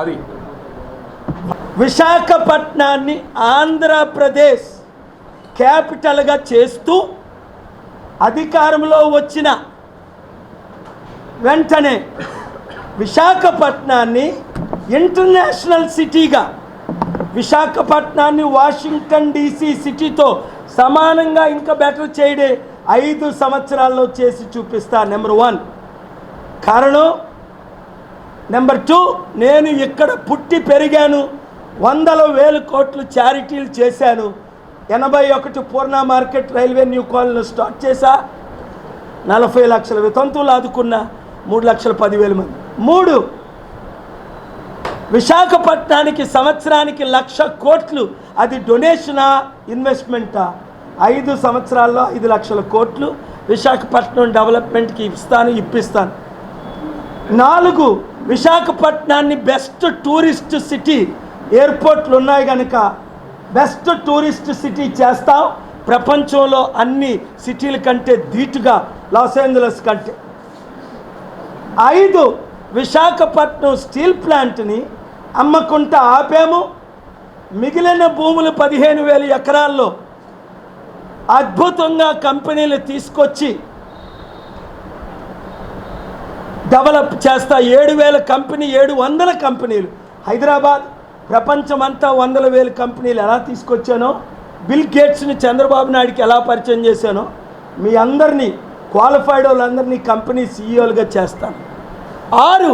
అది. విశాఖపట్నాన్ని ఆంధ్రప్రదేశ్ క్యాపిటల్గా చేస్తూ అధికారంలో వచ్చిన వెంటనే విశాఖపట్నాన్ని ఇంటర్నేషనల్ సిటీగా విశాఖపట్నాన్ని వాషింగ్టన్ డీసీ సిటీతో సమానంగా ఇంకా బెటర్ చేయడే ఐదు సంవత్సరాల్లో చేసి చూపిస్తా నెంబర్ వన్. కారణం నెంబర్ టూ నేను ఇక్కడ పుట్టి పెరిగాను. వందల వేల కోట్లు చారిటీలు చేశాను. ఎనభై ఒకటి Purna market railway new colony start చేశా. నలభై లక్షల వితంతువులు ఆదుకున్న. మూడు లక్షల పదివేల మంది. మూడు విశాఖపట్నానికి సంవత్సరానికి లక్ష కోట్లు. అది డొనేషనా ఇన్వెస్ట్మెంటా? ఐదు సంవత్సరాల్లో ఐదు లక్షల కోట్లు. విశాఖపట్నం డెవలప్మెంట్కి ఇస్తాను ఇప్పిస్తాను. నాలుగు విశాఖపట్నాన్ని బెస్ట్ టూరిస్ట్ సిటీ ఎయిర్పోర్ట్లు ఉన్నాయి కనుక బెస్ట్ టూరిస్ట్ సిటీ చేస్తాం. ప్రపంచంలో అన్ని సిటీల కంటే ధీటుగా లాస్ ఏంజలస్ కంటే. ఐదు విశాఖపట్నం స్టీల్ ప్లాంట్ని అమ్మకుంటా ఆపాము. మిగిలిన భూములు పదిహేను వేల ఎకరాల్లో అద్భుతంగా కంపెనీలు తీసుకొచ్చి డెవలప్ చేస్తా ఏడు వేల కంపెనీ ఏడు వందల కంపెనీలు. హైదరాబాద్ ప్రపంచమంతా వందల వేల కంపెనీలు ఎలా తీసుకొచ్చానో బిల్ గేట్స్ని చంద్రబాబు నాయుడికి ఎలా పరిచయం చేశానో మీ అందరినీ క్వాలిఫైడ్ వాళ్ళందరినీ కంపెనీ సీఈఓలుగా చేస్తాను. ఆరు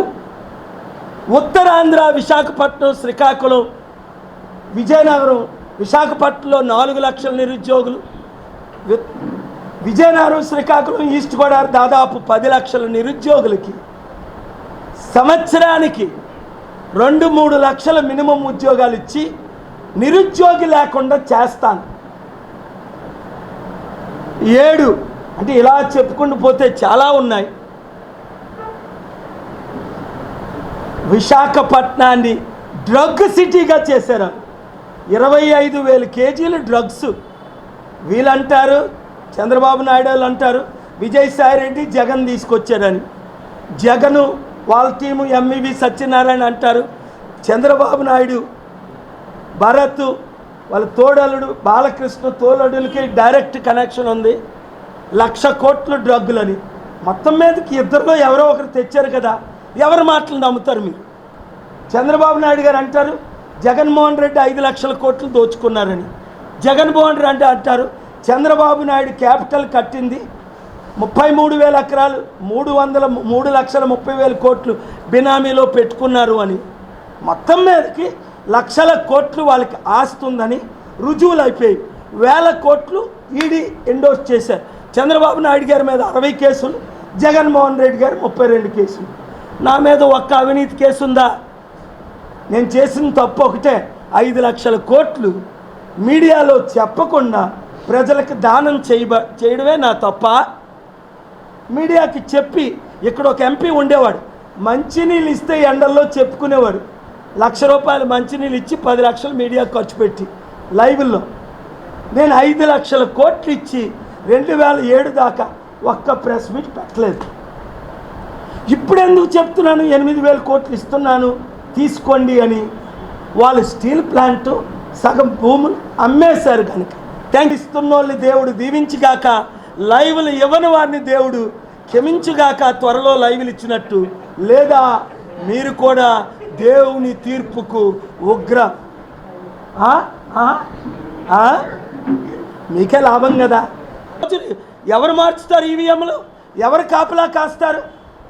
ఉత్తరాంధ్ర విశాఖపట్నం శ్రీకాకుళం విజయనగరం విశాఖపట్నంలో నాలుగు లక్షల నిరుద్యోగులు వి- విజయనగరం శ్రీకాకుళం ఈస్ట్ గోదావరి దాదాపు పది లక్షల నిరుద్యోగులకి సంవత్సరానికి రెండు మూడు లక్షల మినిమం ఉద్యోగాలు ఇచ్చి నిరుద్యోగి లేకుండా చేస్తాను. ఏడు అంటే ఇలా చెప్పుకుంటూ పోతే చాలా ఉన్నాయి. విశాఖపట్నాన్ని డ్రగ్ సిటీగా చేశారు. ఇరవై ఐదు వేల కేజీలు డ్రగ్స్. వీళ్ళంటారు చంద్రబాబు నాయుడు వాళ్ళు అంటారు విజయసాయి రెడ్డి జగన్ తీసుకొచ్చారని. జగను వాళ్ళ టీము ఎంఈవి సత్యనారాయణ అంటారు. చంద్రబాబు నాయుడు భరత్ వాళ్ళ తోడలుడు బాలకృష్ణ తోడలుడికి డైరెక్ట్ కనెక్షన్ ఉంది. లక్ష కోట్లు డ్రగ్గులని. మొత్తం మీదకి ఇద్దరిలో ఎవరో ఒకరు తెచ్చారు కదా ఎవరి మాటలు నమ్ముతారు మీరు? చంద్రబాబు నాయుడు గారు అంటారు జగన్మోహన్ రెడ్డి ఐదు లక్షల కోట్లు దోచుకున్నారని. జగన్మోహన్ రెడ్డి అంటారు చంద్రబాబు నాయుడు క్యాపిటల్ కట్టింది ముప్పై మూడు వేల ఎకరాలు మూడు వందల మూడు లక్షల ముప్పై వేల కోట్లు బినామీలో పెట్టుకున్నారు అని. మొత్తం మీదకి లక్షల కోట్లు వాళ్ళకి ఆస్తుందని రుజువులు అయిపోయాయి వేల కోట్లు ఈడీ ఎండోర్స్ చేశారు. చంద్రబాబు నాయుడు గారి మీద అరవై కేసులు జగన్మోహన్ రెడ్డి గారు ముప్పై రెండు కేసులు. నా మీద ఒక్క అవినీతి కేసు ఉందా? నేను చేసిన తప్పు ఒకటే ఐదు లక్షల కోట్లు మీడియాలో చెప్పకుండా ప్రజలకు దానం చేయబ చేయడమే నా తప్ప మీడియాకి చెప్పి ఇక్కడ ఒక ఎంపీ ఉండేవాడు. మంచినీళ్ళు ఇస్తే ఎండల్లో చెప్పుకునేవాడు. లక్ష రూపాయలు మంచినీళ్ళు ఇచ్చి పది లక్షలు మీడియా ఖర్చు పెట్టి లైవ్లో. నేను ఐదు లక్షల కోట్లు ఇచ్చి రెండు వేల ఏడు దాకా ఒక్క ప్రెస్ మీట్ పెట్టలేదు. ఇప్పుడు ఎందుకు చెప్తున్నాను? ఎనిమిది వేల కోట్లు ఇస్తున్నాను తీసుకోండి అని వాళ్ళు స్టీల్ ప్లాంట్ సగం భూములు అమ్మేశారు కనుక. థ్యాంక్ ఇస్తున్న వాళ్ళు దేవుడు దీవించిగాక లైవ్లు ఇవ్వని వారిని దేవుడు క్షమించుగాక త్వరలో లైవ్లు ఇచ్చినట్టు. లేదా మీరు కూడా దేవుని తీర్పుకు ఉగ్ర. ఆ? మీకే లాభం కదా. ఎవరు మార్చుతారు ఈవీఎంలు? ఎవరు కాపలా కాస్తారు?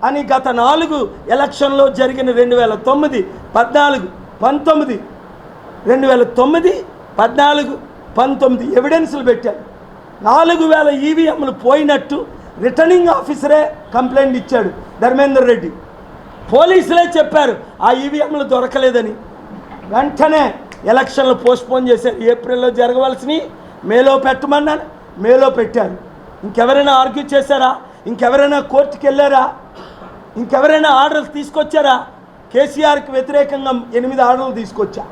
అని గత నాలుగు ఎలక్షన్లో జరిగిన రెండు వేల తొమ్మిది పద్నాలుగు పంతొమ్మిది. రెండు వేల తొమ్మిది పద్నాలుగు పంతొమ్మిది ఎవిడెన్స్లు పెట్టారు. నాలుగు వేల ఈవీఎంలు పోయినట్టు రిటర్నింగ్ ఆఫీసరే కంప్లైంట్ ఇచ్చాడు ధర్మేందర్ రెడ్డి. పోలీసులే చెప్పారు ఆ ఈవీఎంలు దొరకలేదని. వెంటనే ఎలక్షన్లు పోస్ట్పోన్ చేశారు. ఏప్రిల్లో జరగవలసినవి మేలో పెట్టమన్నాను మేలో పెట్టారు. ఇంకెవరైనా ఆర్గ్యూ చేశారా? ఇంకెవరైనా కోర్టుకి వెళ్ళారా ఇంకెవరైనా ఆర్డర్లు తీసుకొచ్చారా? కేసీఆర్కి వ్యతిరేకంగా ఎనిమిది ఆర్డర్లు తీసుకొచ్చా?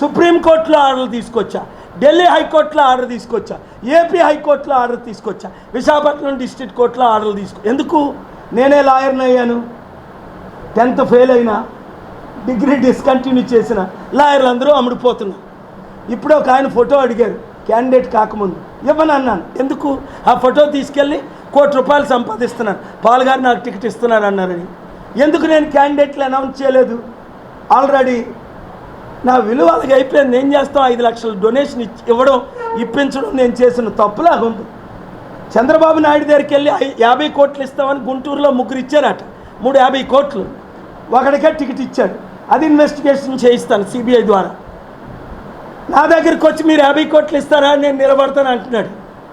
సుప్రీంకోర్టులో ఆర్డర్లు తీసుకొచ్చా? ఢిల్లీ హైకోర్టులో ఆర్డర్ తీసుకొచ్చా? ఏపీ హైకోర్టులో ఆర్డర్ తీసుకొచ్చా? విశాఖపట్నం డిస్ట్రిక్ట్ కోర్టులో ఆర్డర్ తీసుకో. ఎందుకు? నేనే లాయర్ని అయ్యాను. టెన్త్ ఫెయిల్ అయినా డిగ్రీ డిస్కంటిన్యూ చేసిన లాయర్లు అందరూ అమ్ముడుపోతున్నారు. ఇప్పుడు ఒక ఆయన ఫోటో అడిగారు క్యాండిడేట్ కాకముందు. ఇవ్వను అన్నాను. ఎందుకు? ఆ ఫోటో తీసుకెళ్ళి కోటి రూపాయలు సంపాదిస్తున్నాను. పాల్గారు నాకు టికెట్ ఇస్తున్నారు అన్నారని ఎందుకు నేను క్యాండిడేట్లు అనౌన్స్ చేయలేదు? ఆల్రెడీ నా విలువ అలాగే అయిపోయింది. ఏం చేస్తాం ఐదు లక్షలు డొనేషన్ ఇచ్చి ఇవ్వడం ఇప్పించడం నేను చేసిన తప్పులాగా ఉంది. చంద్రబాబు నాయుడు దగ్గరికి వెళ్ళి యాభై కోట్లు ఇస్తామని గుంటూరులో ముగ్గురు ఇచ్చారట. మూడు యాభై కోట్లు. ఒకడికే టికెట్ ఇచ్చాడు. అది ఇన్వెస్టిగేషన్ చేయిస్తాను సిబిఐ ద్వారా. నా దగ్గరికి వచ్చి మీరు యాభై కోట్లు ఇస్తారా? అని నేను నిలబడతాను అంటున్నాడు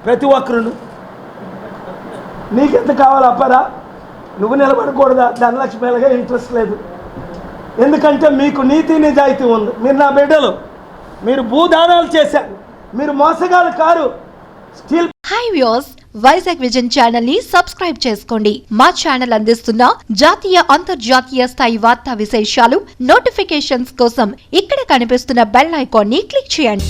ప్రతి ఒక్కరును. నీకెంత కావాలి అప్పారా? నువ్వు నిలబడకూడదా? ధనలక్ష్మి ఇంట్రెస్ట్ లేదు. ఎందుకంటే మీకు నీతి నిజాయితీ ఉంది. మీరు నా బిడ్డలు. మీరు భూదానాలు చేశారు. మీరు మోసగాలు car. Steel high views Vizag vision ఛానల్ని సబ్స్క్రైబ్ చేసుకోండి. మా ఛానల్ అందిస్తున్న జాతీయ అంతర్జాతీయ స్థాయి వార్తా విశేషాలు నోటిఫికేషన్స్ కోసం ఇక్కడ కనిపిస్తున్న బెల్ ఐకాన్ని క్లిక్ చేయండి.